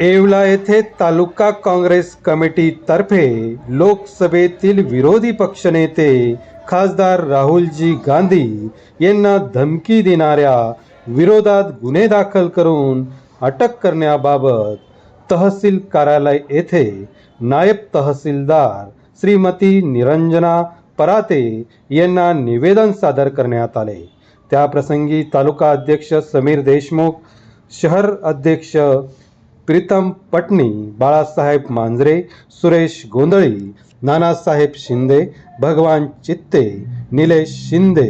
येवला येथे तालुका काँग्रेस कमिटीतर्फे लोकसभेतील विरोधी पक्षनेते खासदार राहुलजी गांधी यांना धमकी देणाऱ्या विरोधात गुन्हे दाखल करून अटक करण्याबाबत तहसील कार्यालय येथे नायब तहसीलदार श्रीमती निरंजना पराते यांना निवेदन सादर करण्यात आले. त्याप्रसंगी तालुका अध्यक्ष समीर देशमुख शहर अध्यक्ष प्रीतम पटणी बाळासाहेब मांजरे सुरेश गोंधळी नानासाहेब शिंदे भगवान चित्ते निलेश शिंदे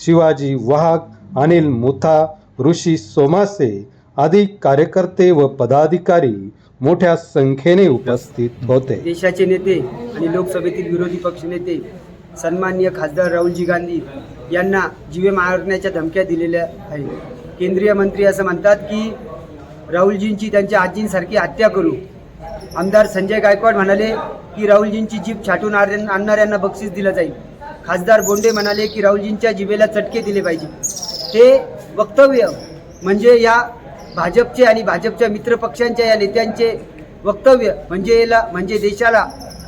शिवाजी वाघ अनिल मुथा ऋषी सोमासे आदी कार्यकर्ते व पदाधिकारी मोठ्या संख्येने उपस्थित होते. देशाचे नेते आणि लोकसभेतील विरोधी पक्षनेते सन्माननीय खासदार राहुलजी गांधी यांना जीवे मारण्याच्या धमक्या दिलेल्या आहेत. केंद्रीय मंत्री असं म्हणतात की राहुलजींची त्यांच्या आजींसारखी हत्या करू. आमदार संजय गायकवाड म्हणाले की राहुलजींची जीभ छाटून आणणाऱ्यांना बक्षीस दिलं जाईल. खासदार बोंडे म्हणाले की राहुलजींच्या जिभेला चटके दिले पाहिजे. हे वक्तव्य म्हणजे या भाजपचे आणि भाजपच्या मित्रपक्षांच्या या नेत्यांचे वक्तव्य म्हणजे याला म्हणजे देशाला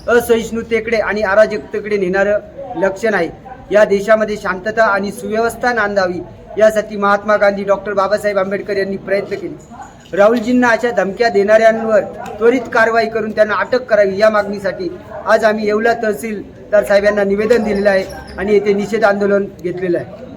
असहिष्णुतेकडे आणि अराजकतेकडे नेणारं लक्षण आहे. या देशामध्ये शांतता आणि सुव्यवस्था नांदावी यासाठी महात्मा गांधी डॉक्टर बाबासाहेब आंबेडकर यांनी प्रयत्न केले. राहुलजींना अशा धमक्या देणाऱ्यांवर त्वरित कारवाई करून त्यांना अटक करावी या मागणीसाठी आज आम्ही येवला तहसीलदार साहेबांना निवेदन दिलेलं आहे आणि येथे निषेध आंदोलन घेतलेलं आहे.